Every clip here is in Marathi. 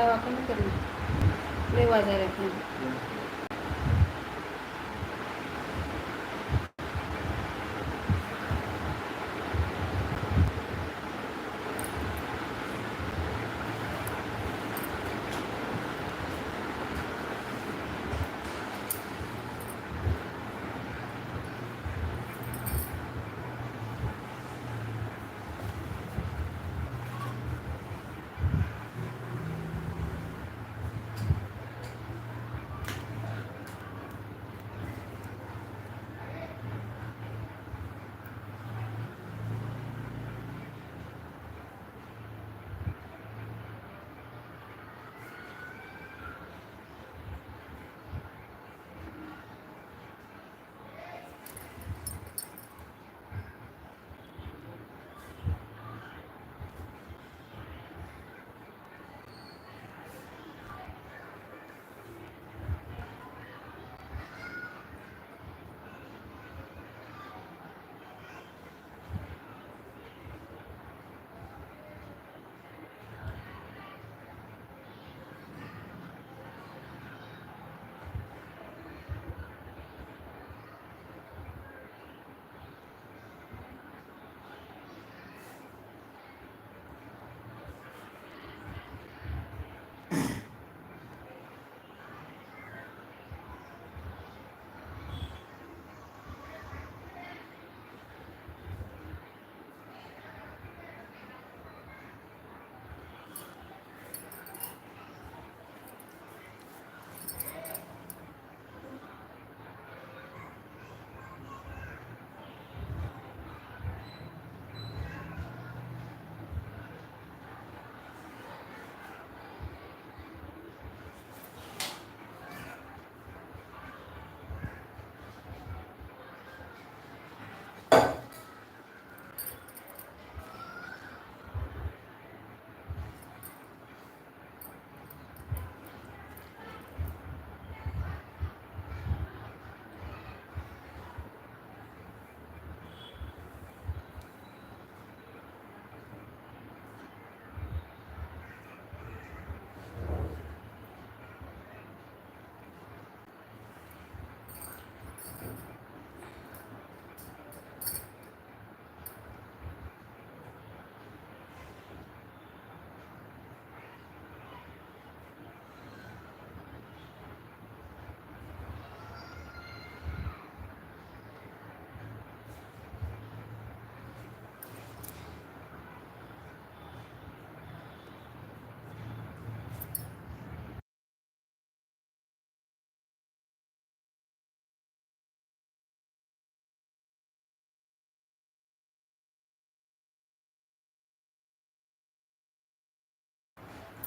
ती हवा कर लय वाजायला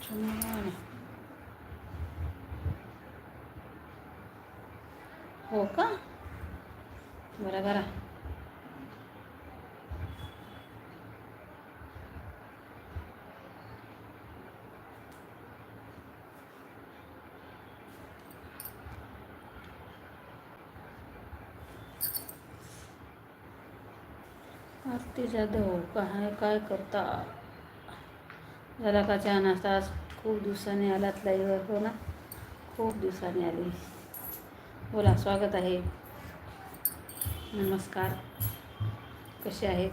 छान. हो का बरं बरं आरती जाधव काय काय करता झाला का चहा नाश्ता? आज खूप दिवसांनी आलात लाईवर हो ना? खूप दिवसांनी आली. बोला स्वागत आहे. नमस्कार. कसे आहेत?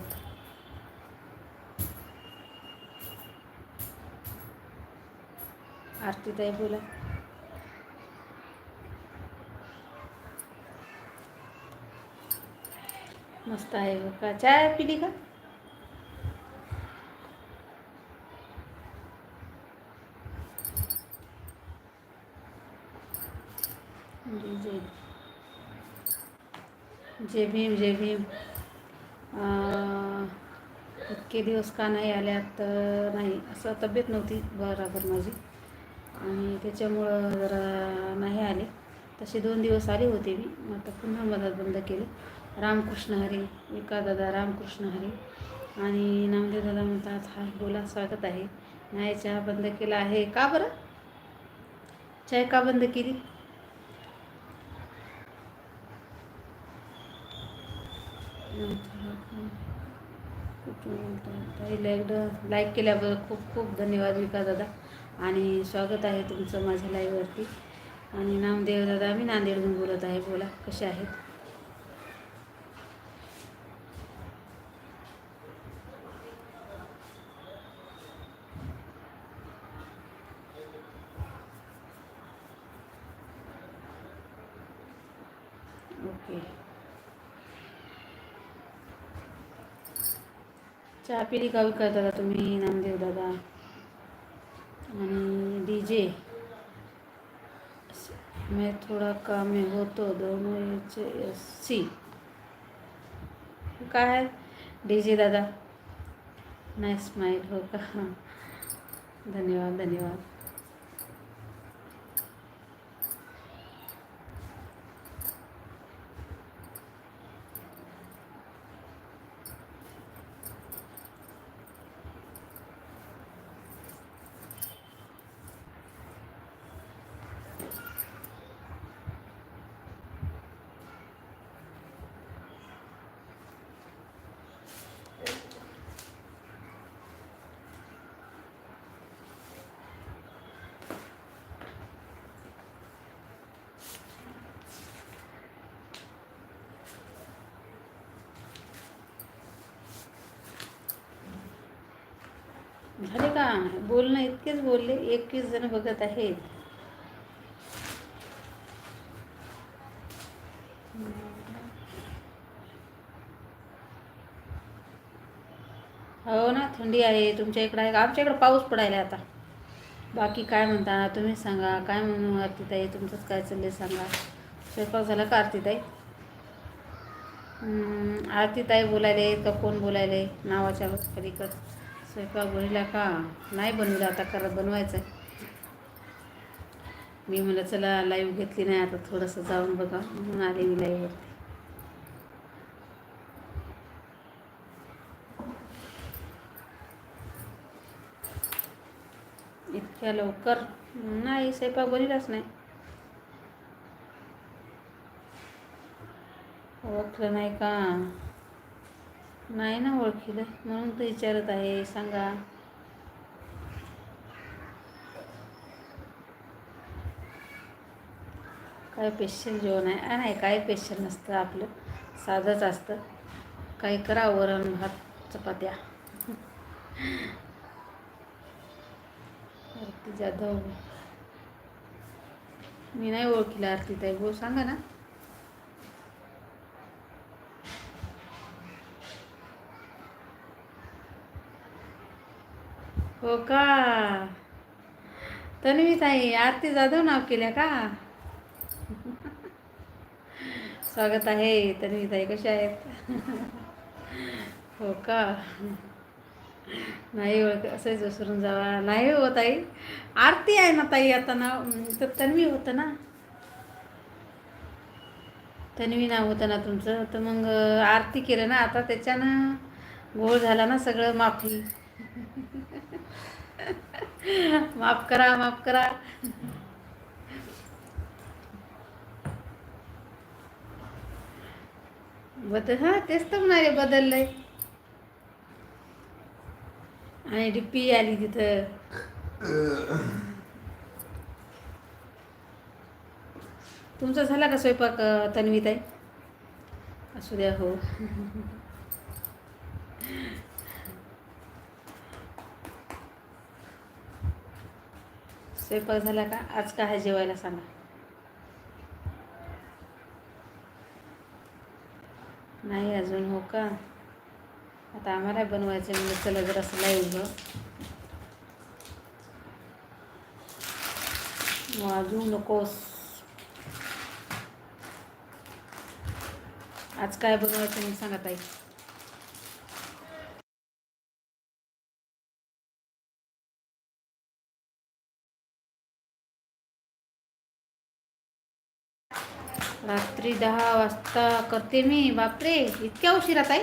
आरतीताई बोला. मस्त आहे. का? चाय पिली का? जय जय भीम जय भीम. इतके दिवस का नाही आल्यात तर नाही असं तब्येत नव्हती बराबर माझी. आणि त्याच्यामुळं जरा नाही आले. तसे दोन दिवस आले होते मी मग आता पुन्हा मदत बंद केले. रामकृष्ण हरी विका दादा रामकृष्ण हरी. आणि नामदेव दादा म्हणतात हा बोला स्वागत आहे. नाही चहा बंद केला आहे. का बरं? चाय का बंद केली कुठून ताईला एकदा लाईक केल्याबद्दल खूप खूप धन्यवाद विकास दादा. आणि स्वागत आहे तुमचं माझ्या लाईव्हवरती आणि नामदेव दादा मी नांदेडहून बोलत आहे. बोला कसे आहेत? ओके. चहा पिली का करता तुम्ही नामदेव दादा? आणि डी जे. मैं थोड़ा काम आहे होतो दोनों एच एस सी. काय आहे? डी जे दादा. नाही स्माईल हो का? धन्यवाद धन्यवाद. झाले का? बोलणं इतकेच बोलले एकवीस जण बघत आहेत. हो ना थंडी आहे तुमच्या इकडं आहे. का आमच्या इकडं पाऊस पडायला आता. बाकी काय म्हणता तुम्ही सांगा. काय म्हणू आरतीताई तुमचंच काय चाललंय सांगा. स्वयंपाक झाला का आरतीताई? आरतीताई बोलायले का? कोण बोलायले? नावाच्या पलीकडं. स्वयंपाक बनवला का? नाही बनवला आता करत बनवायचं आहे मी म्हणलं चला लाईव्ह घेतली नाही आता थोडंसं जाऊन बघा. म्हणून आले मी लाईव्हवरती इतक्या लवकर? नाही स्वयंपाक बनलाच नाही. ओळखलं नाही का? नाही ना ओळखीलं. म्हणून तर विचारत आहे सांगा. काय पेशल जेवण आहे? नाही काय पेशल नसतं आपलं. साधंच असतं. काही करा वरण भात चपात्या. आरती जाधव मी नाही ओळखीला आरती ताई बोल सांगा ना. हो का? तन्वी ताई आरती जाधव नाव केल्या का? स्वागत आहे तन्वी ताई कशा आहेत? हो का? नाही ओळख असंच विसरून जावा. नाही हो ताई. आरती आहे ना ताई आता नाव तर तन्वी होतं ना? तन्वी नाव होतं ना तुमचं? तर मग आरती केलं ना आता त्याच्यानं घोळ झाला ना सगळं माफी. माफ करा माफ करा. बदल हा तेच तर म्हणाले बदललंय. आणि डिप्पी आली तिथं. तुमचा झाला का स्वयंपाक तन्वीताई? असू द्या हो. स्वयंपाक झाला का? आज काय जेवायला सांगा? नाही अजून हो का? आता आम्हाला बनवायचं म्हणजे चला जरासं लाईव्ह ग वाजू नकोस. आज काय बनवायचं मग सांगा ताई. रात्री दहा वाजता करते मी. बापरे इतक्या उशिरा ताई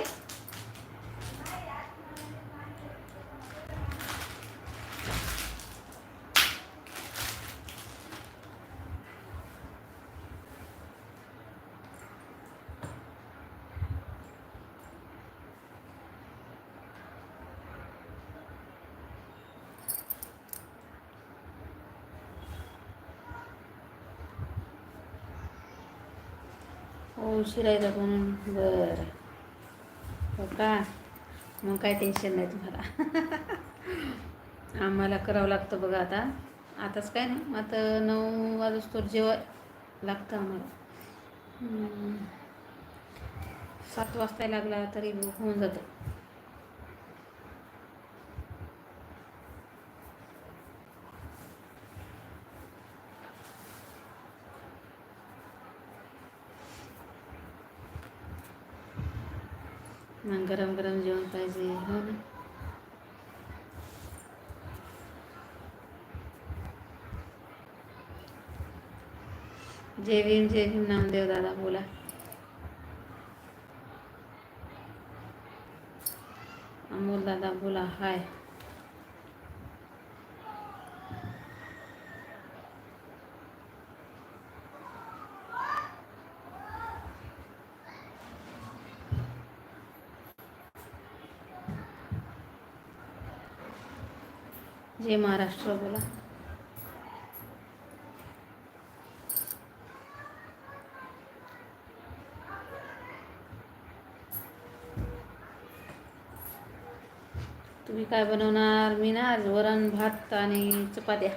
उशिरा येतात म्हणून. बरं. हो का मग काय टेन्शन नाही तुम्हाला. आम्हाला करावं लागतं बघा आता. आताच काय नाही आता नऊ वाजता जेव्हा लागतं आम्हाला. सात वाजता लागला तरी होऊन जातं. गरम गरम जेवण पाहिजे हो ना? जय भीम जय भीम नामदेव दादा बोला। अमोल दादा बोला, हाय। जय महाराष्ट्र बोला. तुम्ही काय बनवणार? मी ना आज वरण भात आणि चपात्या.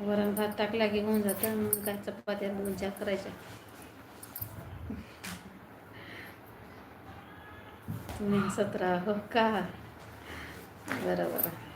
वरण भात टाकला की होऊन जातं. मग काय चपात्या दोन चार करायच्या? तुम्ही सतरा हो का बरं बरं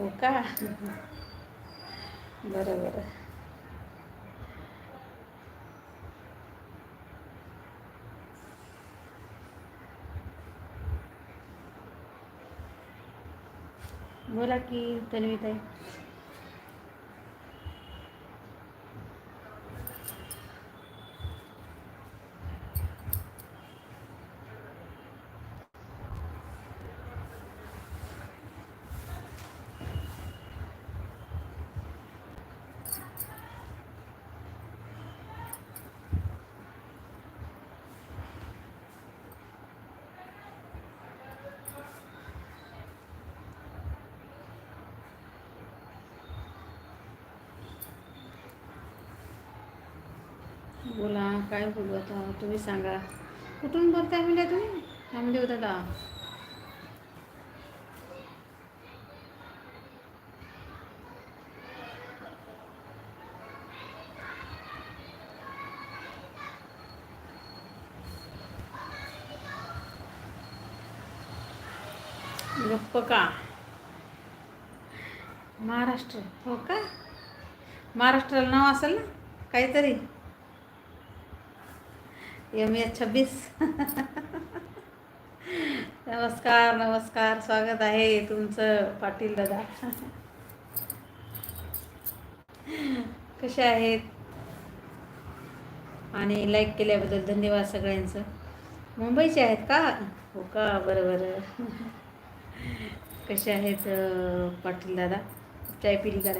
हो का बरं बरं बोला की तन्वीताई बोला काय बोलू आता? तुम्ही सांगा. कुठून बोलताय म्हणजे तुम्ही? नामदेव दादा. गप्प का? महाराष्ट्र हो का? महाराष्ट्राला नाव असेल ना? काहीतरी. एम एच छब्बीस. नमस्कार नमस्कार. स्वागत आहे तुमचं पाटील दादा. कसे आहेत? आणि लाईक केल्याबद्दल धन्यवाद सगळ्यांचं. मुंबईचे आहेत का? हो का? बरं बरं कसे आहेत पाटील दादा? चाय पिली का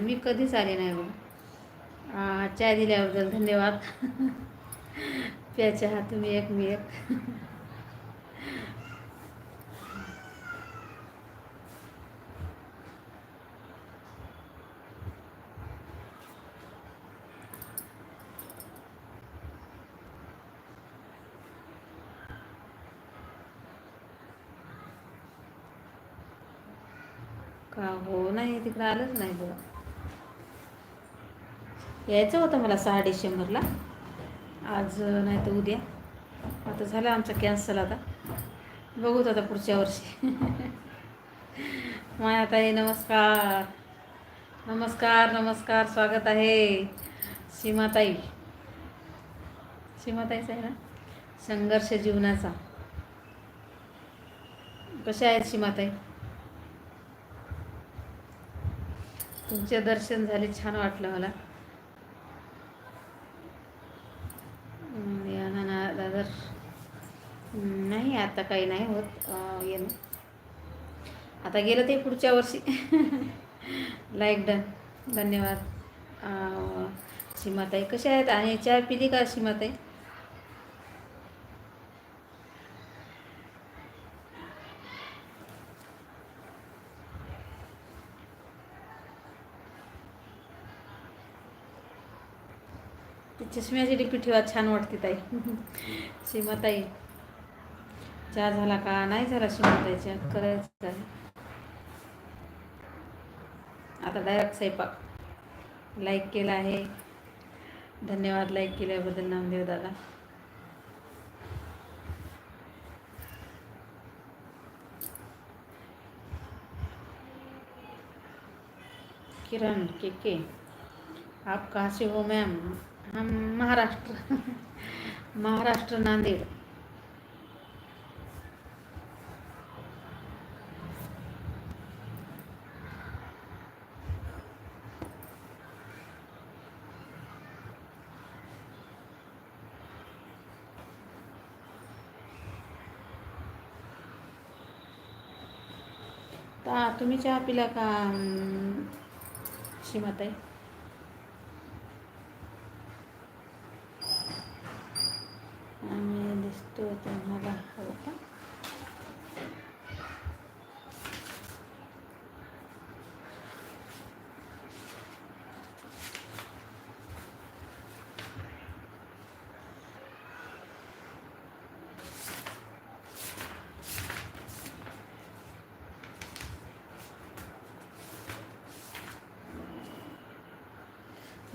नाही मी कधीच आले नाही हो. चहा दिल्याबद्दल धन्यवाद. प्याच्या चहा तुम्ही एक मी एक का हो? नाही तिकडं आलंच नाही बघ यायचं होतं मला सहा डिसेंबरला. आज नाही तर उद्या. आता झालं आमचं कॅन्सल आता. बघूत आता पुढच्या वर्षी. मायाताई नमस्कार. नमस्कार नमस्कार. स्वागत आहे. सीमाताई. सीमाताईच आहे ना? संघर्ष जीवनाचा. कशा आहेत सीमाताई? तुमचे दर्शन झाले छान वाटलं मला. जर नाही आता काही नाही होत येणं. आता गेलं ते पुढच्या वर्षी. लाईक डन धन्यवाद. सीमाताई कशा आहेत? आणि चाय पिली का सीमाताई? ती डिपी ठेवा छान वाटते ताई. सीमाताई चहा झाला का? नाही झाला सीमाताईच्या करायचं आहे. आता डायरेक्ट स्वयंपाक. लाईक केला आहे. धन्यवाद लाईक केल्याबद्दल नामदेव दादा. किरण के के. आप कहाँ से हो मैम महाराष्ट्र. महाराष्ट्र नांदेड़. तुम्ही चहा पिला का अं, सीमाताई आम्ही दिसतो तुम्हाला हो का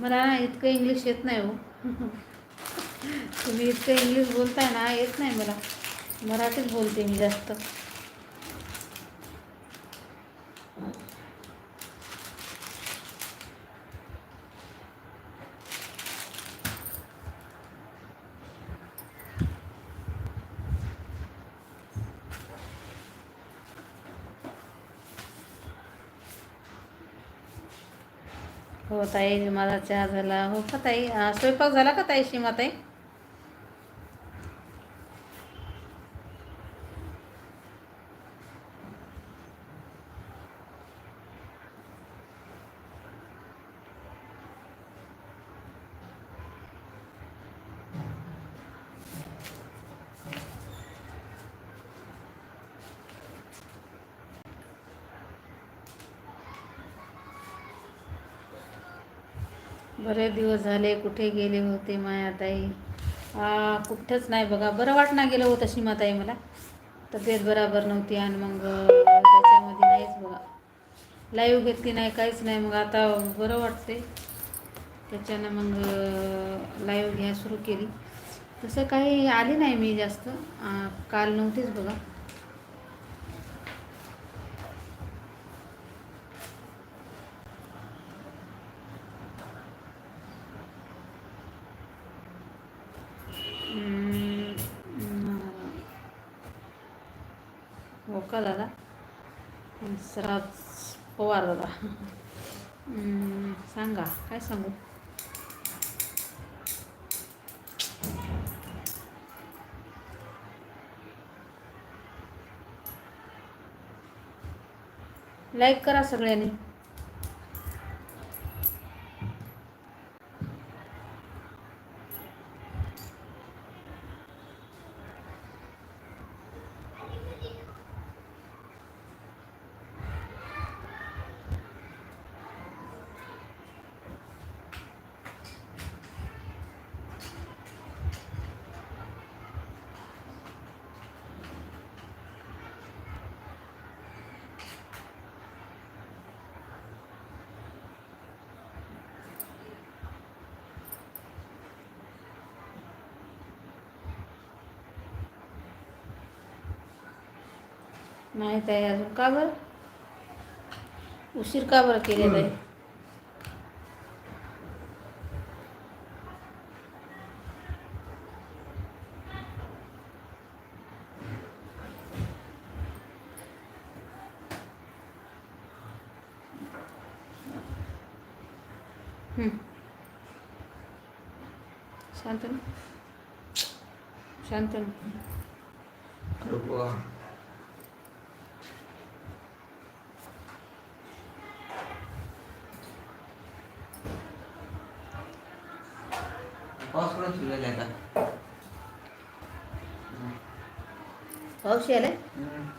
मला ना इतकं इंग्लिश येत नाही हो तुम्ही इतकं इंग्लिश बोलताय ना येत नाही मला. मराठीच बोलते मी जास्त. हो ताई माझा चहा झाला. हो का ताई? स्वयंपाक झाला का ताई सीमा बरे बरेच दिवस झाले कुठे गेले होते मायाताई? कुठंच नाही बघा. बरं वाटणं गेलं होतं सीमाताई मला. तब्येत बराबर नव्हती आणि मग त्याच्यामध्ये नाहीच बघा. लाईव्ह घेतली नाही काहीच नाही. मग आता बरं वाटते त्याच्यानं मग लाईव्ह घ्या सुरू केली. तसं काही आली नाही मी जास्त. काल नव्हतीच बघा हम्म, हो का दादा सराज पवार दादा सांगा काय सांगू? लाईक करा सगळ्यांनी. माहीत आहे अजून का बरं? उशीर का बरं केलेला आहे हं. शांत ना शांत ना पाऊस पण सुरू झाला आता पाऊस यायलाय हम्म.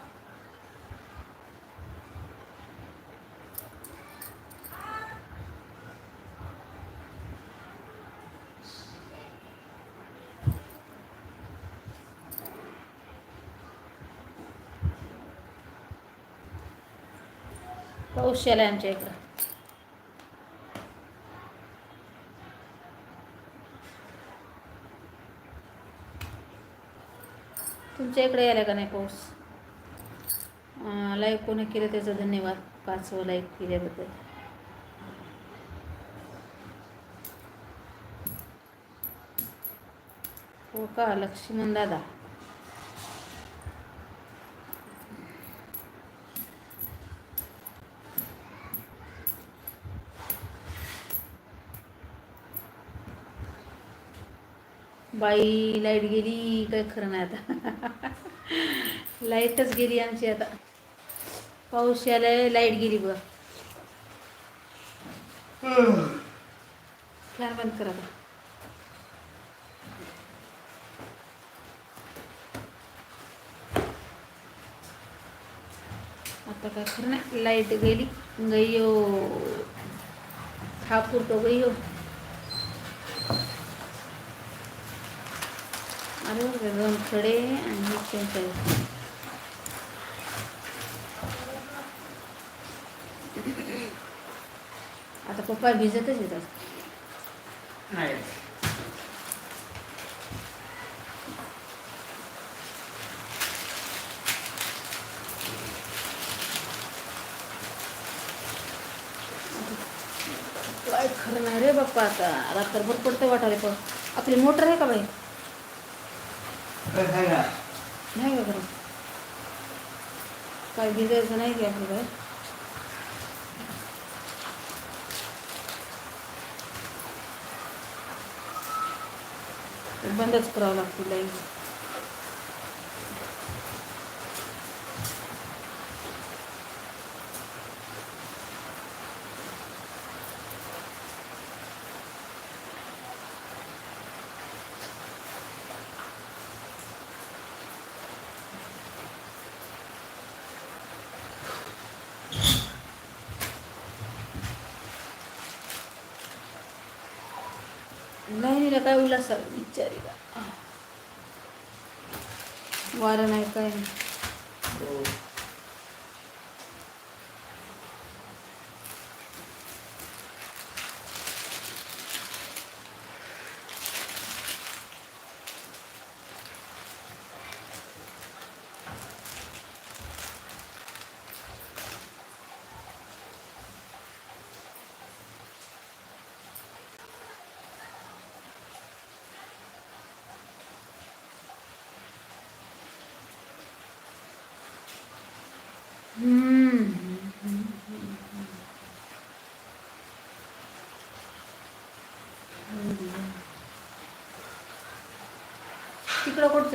पाऊस यायलाय आमच्या इकडं तुमच्या इकडे यायला का नाही पाऊस? लाईक कोणी केलं त्याचं धन्यवाद. पाच लाईक केल्याबद्दल. हो का लक्ष्मण दादा? बाई लाइट गेली काय खरं नाही आता. लाईटच गेली आमची आता. पाऊस यायला लाइट गेली बघ. फॅन बंद करा आता. आता काय खरं नाही लाइट गेली. गयो ठाकूर तो गैयो हो दोन खडे आणि आता पप्पा भिजतच येतात. नाही. काय खरं नाही रे बाप्पा आता. रात्रभर पडतं वाटाले पण. आपली मोटर आहे का बाई? काय खायला नाही का खरं काय भिजायचं नाही की आपली बाई बंदच करावं लागतं लाइट लाईनीला काय उल्हास विचारी वारं नाही काय तिकडं कुठं